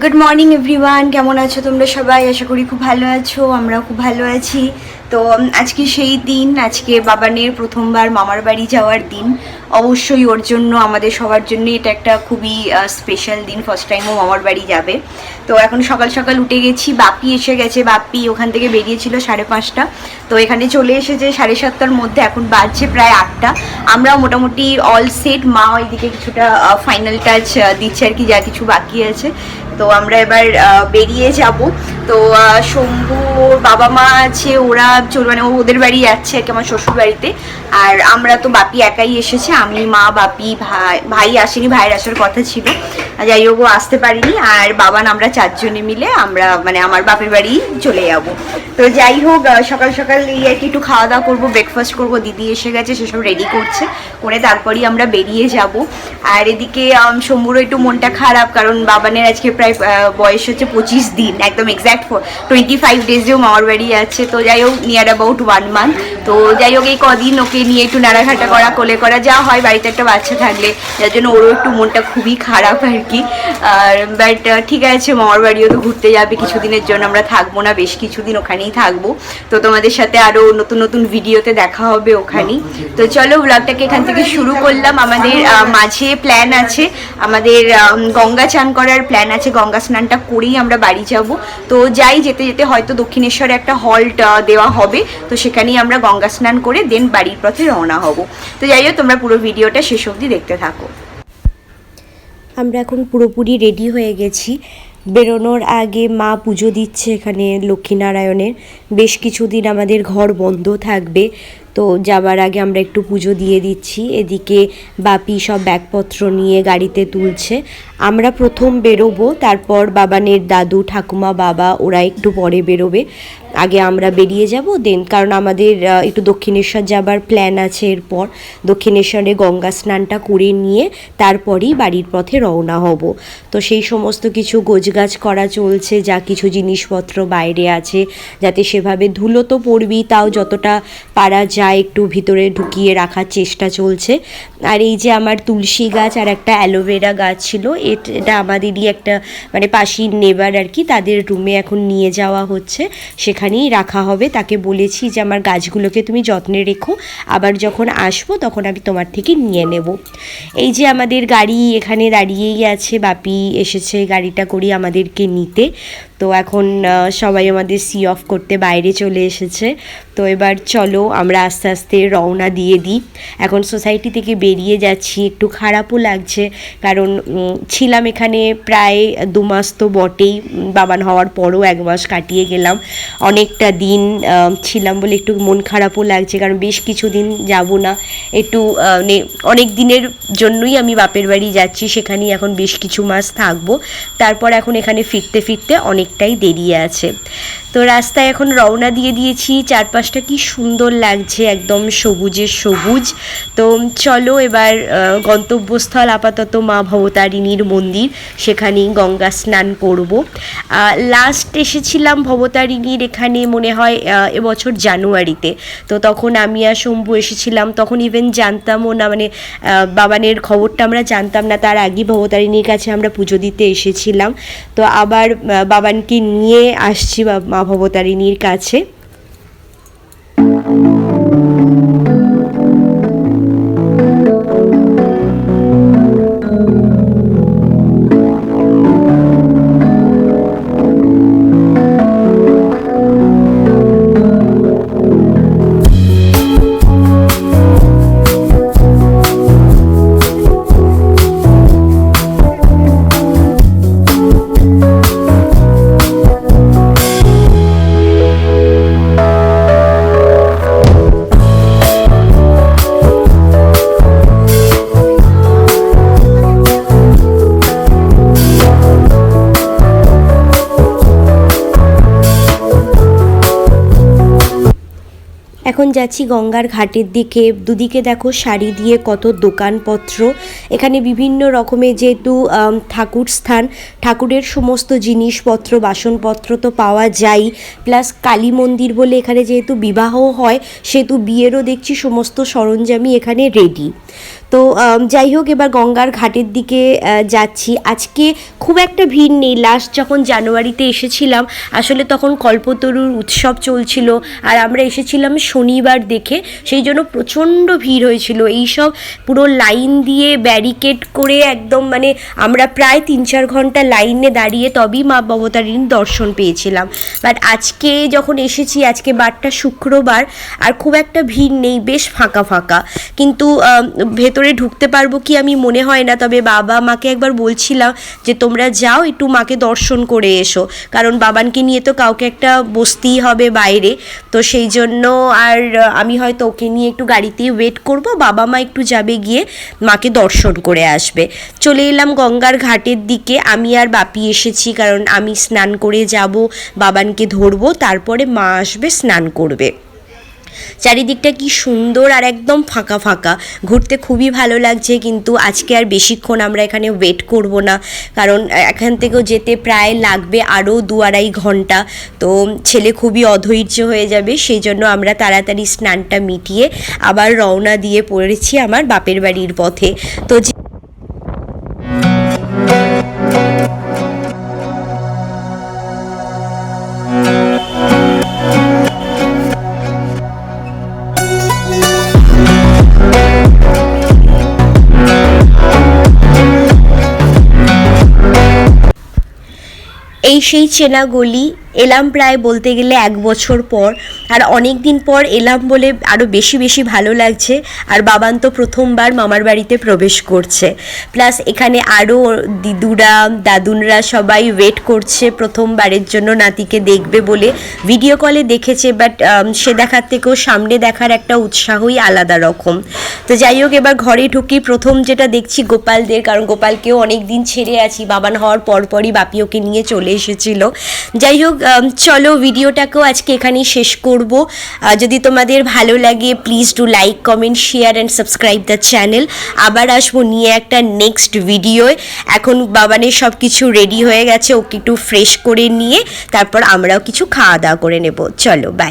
Good morning everyone কেমন আছো তোমরা সবাই? আশা করি খুব ভালো আছো, আমরাও খুব ভালো আছি। তো আজকে সেই দিন, আজকে বাবানের প্রথমবার মামার বাড়ি যাওয়ার দিন। অবশ্যই ওর জন্য, আমাদের সবার জন্য এটা একটা খুবই স্পেশাল দিন ফার্স্ট টাইম ও মামার বাড়ি যাবে। তো এখন সকাল সকাল উঠে গেছি, বাপি এসে গেছে, বাপি ওখান থেকে বেরিয়েছিল সাড়ে পাঁচটা। তো এখানে চলে এসেছে সাড়ে সাতটার মধ্যে, এখন বাজছে প্রায় আটটা। আমরা মোটামুটি অল সেট মা ওইদিকে কিছুটা ফাইনাল টাচ দিচ্ছে আর কি, যা কিছু বাকি আছে। তো আমরা এবার বেরিয়ে যাব। তো শম্ভু বাবা মা আছে, ওরা চল মানে ওদের বাড়ি যাচ্ছে আর কি, আমার শ্বশুর বাড়িতে। আর আমরা তো বাপি একাই এসেছে, আমি, মা, বাপি, ভাই ভাই আসেনি, ভাইয়ের আসার কথা ছিল। যাই হোক, ও আসতে পারিনি, আর বাবান আমরা চারজনে মিলে আমরা মানে আমার বাপের বাড়ি চলে যাব। তো যাই হোক সকাল সকাল এই আর কি একটু খাওয়া দাওয়া করব ব্রেকফাস্ট করব, দিদি এসে গেছে সেসব রেডি করছে। করে তারপরেই আমরা বেরিয়ে যাব। আর এদিকে শম্ভুরও একটু মনটা খারাপ, কারণ বাবানের আজকে প্রায় বয়স হচ্ছে পঁচিশ দিন, একদম এক্স্যাক্ট টোয়েন্টি ফাইভ ডেজেও মামার বাড়ি আছে। তো যাই হোক নিয়ার অ্যাবাউট ওয়ান মান্থ তো যাই হোক, এই কদিন ওকে নিয়ে একটু নাড়াঘাটা করা, কোলে করা, যা হয় বাড়িতে একটা বাচ্চা থাকলে, যার জন্য ওরও একটু মনটা খুবই খারাপ আর কি। আর বাট ঠিক আছে, মামার বাড়িও তো ঘুরতে যাবে কিছুদিনের জন্য, আমরা থাকব না, বেশ কিছুদিন ওখানেই থাকব। তো তোমাদের সাথে আরও নতুন নতুন ভিডিওতে দেখা হবে ওখানেই। তো চলো ব্লগটাকে এখান থেকে শুরু করলাম। আমাদের মাঝে প্ল্যান আছে। আমাদের গঙ্গা চান করার প্ল্যান আছে। গঙ্গা স্নানটা করেই আমরা বাড়ি যাব। তো যাই, যেতে যেতে হয়তো দক্ষিণেশ্বরে একটা হল্ট দেওয়া হবে, তো সেখানেই আমরা গঙ্গা স্নান করে দেন বাড়ির পথে রওনা হব। তো যাই হোক, তোমরা পুরো ভিডিওটা শেষ অবধি দেখতে থাকো। আমরা এখন পুরোপুরি রেডি হয়ে গেছি। বেরোনোর আগে মা পুজো দিচ্ছে এখানে লক্ষ্মীনারায়ণের। বেশ কিছুদিন আমাদের ঘর বন্ধ থাকবে। তো যাবার আগে আমরা একটু পুজো দিয়ে দিচ্ছি। এদিকে বাপি সব ব্যাগপত্র নিয়ে গাড়িতে তুলছে। আমরা প্রথম বেরোবো, তারপর বাবানের দাদু, ঠাকুমা, বাবা ওরা একটু পরে বেরোবে। আগে আমরা বেরিয়ে যাব, দেন কারণ আমাদের একটু দক্ষিণেশ্বর যাবার প্ল্যান আছে এরপর। দক্ষিণেশ্বরে গঙ্গা স্নানটা করে নিয়ে তারপরেই বাড়ির পথে রওনা হব। তো সেই সমস্ত কিছু গোছগাছ করা চলছে, যা কিছু জিনিসপত্র বাইরে আছে, যাতে সেভাবে ধুলো তো পড়বি তাও যতটা পারা যায় একটু ভিতরে ঢুকিয়ে রাখার চেষ্টা চলছে। আর এই যে আমার তুলসী গাছ আর একটা অ্যালোভেরা গাছ ছিল, এট- এটা আমাদেরই একটা মানে পাশের নেবার আর কি, তাদের রুমে এখন নিয়ে যাওয়া হচ্ছে। সেখানেই রাখা হবে। তাকে বলেছি যে, আমার গাছগুলোকে তুমি যত্নে রেখো। আবার যখন আসব, তখন আমি তোমার থেকে নিয়ে নেব। এই যে আমাদের গাড়ি এখানে দাঁড়িয়েই আছে। বাপি এসেছে গাড়িটা করি আমাদেরকে নিতে। তো এখন সবাই আমাদের সি অফ করতে বাইরে চলে এসেছে। তো এবার চলো, আমরা আস্তে আস্তে রওনা দিয়ে দিই। এখন সোসাইটি থেকে বেরিয়ে যাচ্ছি, একটু খারাপও লাগছে, কারণ ছিলাম এখানে প্রায় দু মাস তো বটেই বাবান হওয়ার পরও এক মাস কাটিয়ে গেলাম। অনেকটা দিন ছিলাম বলে একটু মন খারাপও লাগছে, কারণ বেশ কিছুদিন যাব না। একটু অনেক দিনের জন্যই আমি বাপের বাড়ি যাচ্ছি, সেখানেই এখন বেশ কিছু মাস থাকব। তারপর এখন এখানে ফিরতে ফিরতে অনেকটাই দেরি আছে। তো রাস্তায় এখন রওনা দিয়ে দিয়েছি। চারপাশটা কি সুন্দর লাগছে, একদম সবুজের সবুজ। তো চলো এবার গন্তব্যস্থল আপাতত মা ভবতারিণীর মন্দির, সেখানেই গঙ্গা স্নান করব। লাস্ট এসেছিলাম ভবতারিণীর এখানে মনে হয় এবছর জানুয়ারিতে। তো তখন আমি আর শম্ভু এসেছিলাম, তখন ইভেন জানতামও না মানে বাবানের খবরটা আমরা জানতাম না। তার আগে ভবতারিণীর কাছে আমরা পুজো দিতে এসেছিলাম। তো আবার বাবানকে নিয়ে আসছি মা ভবতারিণীর কাছে। এখন যাচ্ছি গঙ্গার ঘাটের দিকে। দুদিকে দেখো শাড়ি দিয়ে কত দোকানপত্র। এখানে বিভিন্ন রকমের যেহেতু ঠাকুর স্থান, ঠাকুরের সমস্ত জিনিসপত্র, বাসনপত্র তো পাওয়া যায়। প্লাস কালী মন্দির বলে এখানে যেহেতু বিবাহ হয়, সেহেতু বিয়েরও দেখছি সমস্ত সরঞ্জামই এখানে রেডি তো যাই হোক এবার গঙ্গার ঘাটের দিকে যাচ্ছি। আজকে খুব একটা ভিড় নেই। লাস্ট যখন জানুয়ারিতে এসেছিলাম আসলে তখন কল্পতরুর উৎসব চলছিল আর আমরা এসেছিলাম শনিবার দেখে। সেই জন্য প্রচণ্ড ভিড় হয়েছিল। এইসব পুরো লাইন দিয়ে ব্যারিকেড করে একদম মানে আমরা প্রায় তিন চার ঘণ্টা লাইনে দাঁড়িয়ে তবেই মা ভবতারিণীর দর্শন পেয়েছিলাম। বাট আজকে যখন এসেছি আজকে বারটা শুক্রবার আর খুব একটা ভিড় নেই বেশ ফাঁকা ফাঁকা। কিন্তু আম, ভেতরে ঢুকতে পারব কি আমি মনে হয় না। তবে বাবা মাকে একবার বলছিলাম যে, তোমরা যাও, একটু মাকে দর্শন করে এসো। কারণ বাবানকে নিয়ে তো কাউকে একটা বসতেই হবে বাইরে। তো সেই জন্য আর আমি হয়তো ওকে নিয়ে একটু গাড়িতেই ওয়েট করব। বাবা মা একটু যাবে গিয়ে মাকে দর্শন করে আসবে। চলে এলাম গঙ্গার ঘাটের দিকে। আমি আর বাপি এসেছি কারণ আমি স্নান করে যাব, বাবানকে ধরবো, তারপরে মা আসবে, স্নান করবে। চারিদিকটা কি সুন্দর আর একদম ফাঁকা ফাঁকা। ঘুরতে খুবই ভালো লাগছে, কিন্তু আজকে আর বেশিক্ষণ আমরা এখানে ওয়েট করব না। কারণ এখান থেকেও যেতে প্রায় লাগবে আরও দু আড়াই ঘণ্টা। তো ছেলে খুবই অধৈর্য হয়ে যাবে সেই জন্য আমরা তাড়াতাড়ি স্নানটা মিটিয়ে আবার রওনা দিয়ে পড়েছি আমার বাপের বাড়ির পথে। তো এই সেই চেনা গলি এলাম প্রায় বলতে গেলে এক বছর পর। আর অনেক দিন পর এলাম বলে আরও বেশি বেশি ভালো লাগছে। আর বাবান তো প্রথমবার মামার বাড়িতে প্রবেশ করছে। প্লাস এখানে আরও দিদুরা, দাদুনরা সবাই ওয়েট করছে প্রথমবারের জন্য নাতিকে দেখবে বলে। ভিডিও কলে দেখেছে বাট সে দেখার থেকেও সামনে দেখার একটা উৎসাহই আলাদা রকম। তো যাই হোক, এবার ঘরে ঢুকি। প্রথম যেটা দেখছি গোপালদের, কারণ গোপালকেও অনেক দিন ছেড়ে আছি। বাবান হওয়ার পরপরই বাপিওকে নিয়ে চলে এসেছিল। যাই হোক চলো ভিডিওটাকেও আজকে এখানেই শেষ করব। যদি তোমাদের ভালো লাগে please do like comment share and subscribe the channel আবার আসব নিয়ে একটা নেক্সট ভিডিওয় এখন বাবানের সব কিছু রেডি হয়ে গেছে, ওকে একটু ফ্রেশ করে নিয়ে, তারপর আমরাও কিছু খাওয়া দাওয়া করে নেব। চলো বাই